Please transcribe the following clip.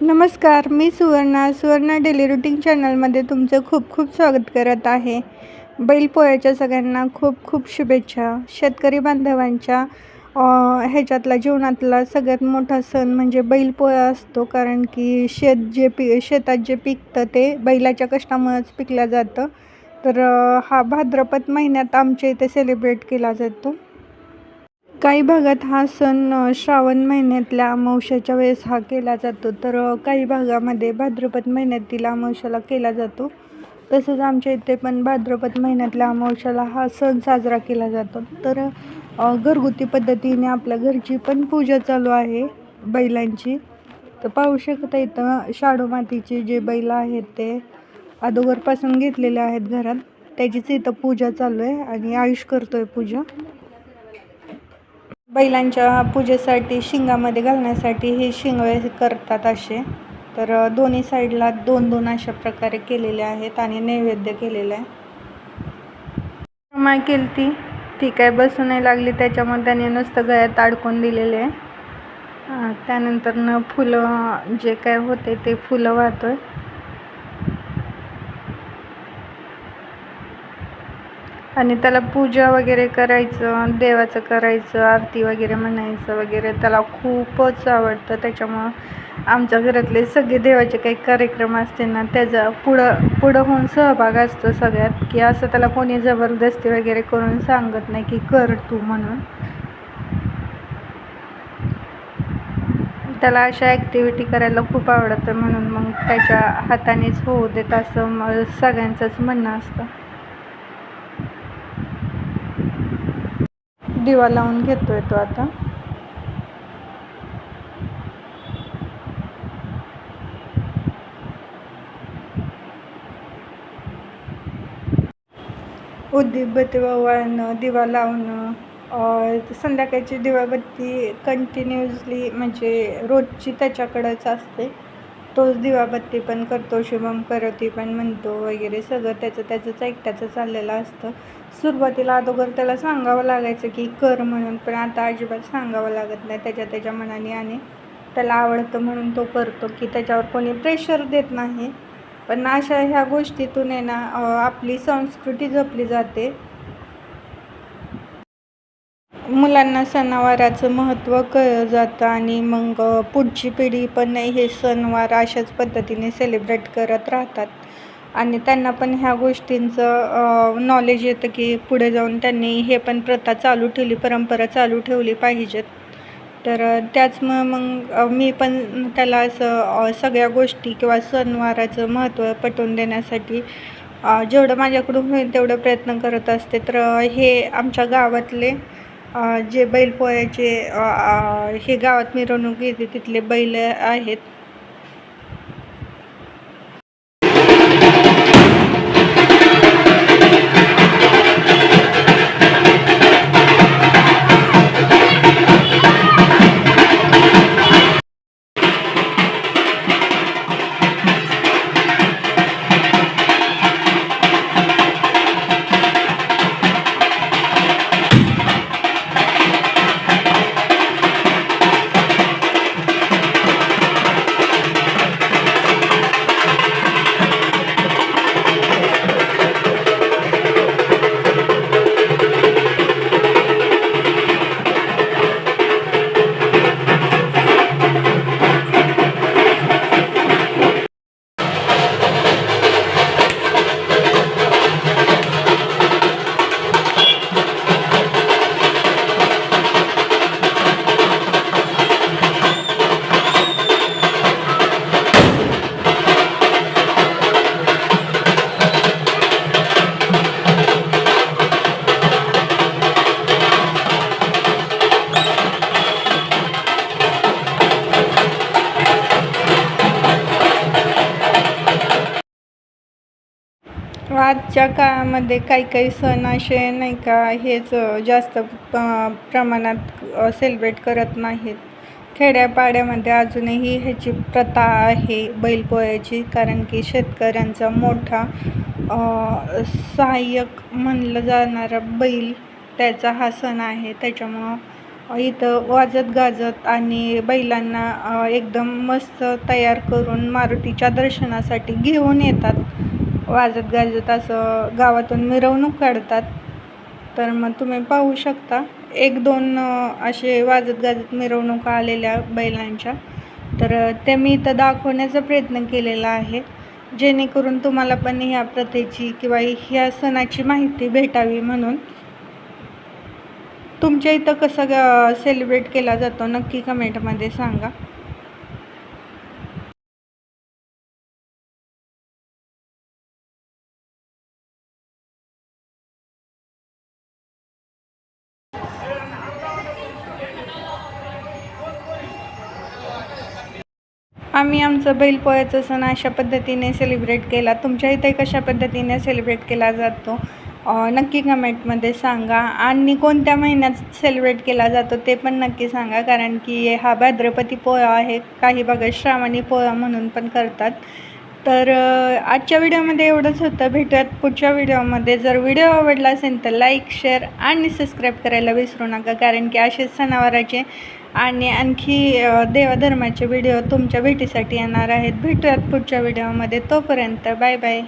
नमस्कार मी Suvarna. Suvarna daily routine चॅनलमध्ये तुमचं खूप खूप स्वागत करत आहे. बैलपोळ्याच्या सगळ्यांना खूप खूप शुभेच्छा. शेतकरी बांधवांच्या ह्याच्यातला जीवनातला सगळ्यात मोठा सण म्हणजे बैलपोळा असतो. कारण की शेत जे पी शेतात जे पिकतं ते बैलाच्या कष्टामुळेच पिकलं जातं. तर हा भाद्रपद महिन्यात आमच्या इथे सेलिब्रेट केला जातो. काही भागात हा सण श्रावण महिन्यातल्या अमावश्याच्या वेळेस हा केला जातो. तर काही भागामध्ये भाद्रपद महिन्यातील अमावश्याला केला जातो. तसंच आमच्या इथे पण भाद्रपद महिन्यातल्या अमावश्याला हा सण साजरा केला जातो. तर घरगुती पद्धतीने आपल्या घरची पण पूजा चालू आहे बैलांची. तर पाहू शकता इथं शाडू मातीचे जे बैल आहेत ते अदोगरपासून घेतलेले आहेत घरात. त्याचीच इथं पूजा चालू आहे आणि आयुष करतो आहे पूजा. बैलांच्या पूजेसाठी शिंगामध्ये घालण्यासाठी हे शिंगवे करतात असे. तर दोन्ही साईडला दोन दोन अशा प्रकारे केलेले आहेत आणि नैवेद्य केलेलं आहे. माय केली ती ती काय बसू नाही लागली त्याच्यामुळे त्याने नुसतं गळ्यात अडकून दिलेले आहे. त्यानंतर न फुलं जे काय होते ते फुलं वाहतोय. आणि त्याला पूजा वगैरे करायचं देवाचं करायचं आरती वगैरे म्हणायचं वगैरे. त्याला खूपच आवडतं. त्याच्यामुळं आमच्या घरातले सगळे देवाचे काही कार्यक्रम असते ना त्याचा पुढं पुढं होऊन सहभाग असतो सगळ्यात. की असं त्याला कोणी जबरदस्ती वगैरे करून सांगत नाही की कर तू म्हणून. त्याला अशा ॲक्टिव्हिटी करायला खूप आवडतं म्हणून मग त्याच्या हातानेच होऊ देत असं मग सगळ्यांचंच म्हणणं असतं. दिवा लावून घेतोय तो आता. उद्दीपबत्ती वाळणं दिवा लावणं संध्याकाळची दिवाबत्ती कंटिन्युअसली म्हणजे रोजची त्याच्याकडंच असते. तोच दिवाबत्ती पण करतो शुभम करती पण म्हणतो वगैरे सगळं त्याचं त्याचंच एकट्याचं चाललेलं असतं. सुरुवातीला अगोदर त्याला सांगावं लागायचं की कर म्हणून पण आता अजिबात सांगावं लागत नाही. त्याच्या त्याच्या मनाने आणि त्याला आवडतं म्हणून तो करतो की त्याच्यावर कोणी प्रेशर देत नाही. पण अशा ह्या गोष्टीतून आहे ना आपली संस्कृती जपली जाते. मुलांना सणावाराचं महत्त्व कळलं जातं आणि मग पुढची पिढी पण हे सणवार अशाच पद्धतीने सेलिब्रेट करत राहतात. आणि त्यांना पण ह्या गोष्टींचं नॉलेज येतं की पुढे जाऊन त्यांनी हे पण प्रथा चालू ठेवली परंपरा चालू ठेवली पाहिजेत. तर त्याचमुळं मग मी पण त्याला असं सगळ्या गोष्टी किंवा सणवाराचं महत्त्व पटवून देण्यासाठी जेवढं माझ्याकडून होईल तेवढं प्रयत्न करत असते. तर हे आमच्या गावातले जे बैलपोळ्याचे हे गावात मिरवणूक येते तिथले बैल आहेत. आजच्या काळामध्ये काही काही सण असे नाही का हेच जास्त प्रमाणात सेलिब्रेट करत नाहीत. खेड्यापाड्यामध्ये अजूनही ह्याची प्रथा आहे बैलपोळ्याची कारण की शेतकऱ्यांचा मोठा सहाय्यक म्हणलं जाणारा बैल त्याचा हा सण आहे. त्याच्यामुळं इथं वाजत गाजत आणि बैलांना एकदम मस्त तयार करून मारुतीच्या दर्शनासाठी घेऊन येतात. वाजत गाजत असं गावातून मिरवणूक काढतात. तर मग तुम्ही पाहू शकता एक दोन असे वाजत गाजत मिरवणुका आलेल्या बैलांच्या. तर ते मी इथं दाखवण्याचा प्रयत्न केलेला आहे. जेणेकरून तुम्हाला पण ह्या प्रथेची किंवा ह्या सणाची माहिती भेटावी म्हणून. तुमच्या इथं कसं सेलिब्रेट केला जातो नक्की कमेंटमध्ये सांगा. आम्ही आमचं बैलपोळ्याचा सण अशा पद्धतीने सेलिब्रेट केला. तुमच्या इथे कशा पद्धतीने सेलिब्रेट केला जातो? नक्की कमेंटमध्ये सांगा. आणि कोणत्या महिन्यात सेलिब्रेट केला जातो ते पण नक्की सांगा. कारण की हा भाद्रपदी पोळा आहे. काही भागात श्रावणी पोळा म्हणून पण करतात. तर आजच्या व्हिडिओमध्ये एवढंच होतं. भेटूयात पुढच्या व्हिडिओमध्ये. जर व्हिडिओ आवडला असेल तर लाईक शेअर आणि सबस्क्राईब करायला विसरू नका. कारण की असेच सणावाराचे आणि आणखी देवाधर्माचे देवधर्माचे व्हिडिओ तुमच्या भेटीसाठी येणार आहेत. भेटूयात पुढच्या व्हिडिओमध्ये. तोपर्यंत बाय बाय.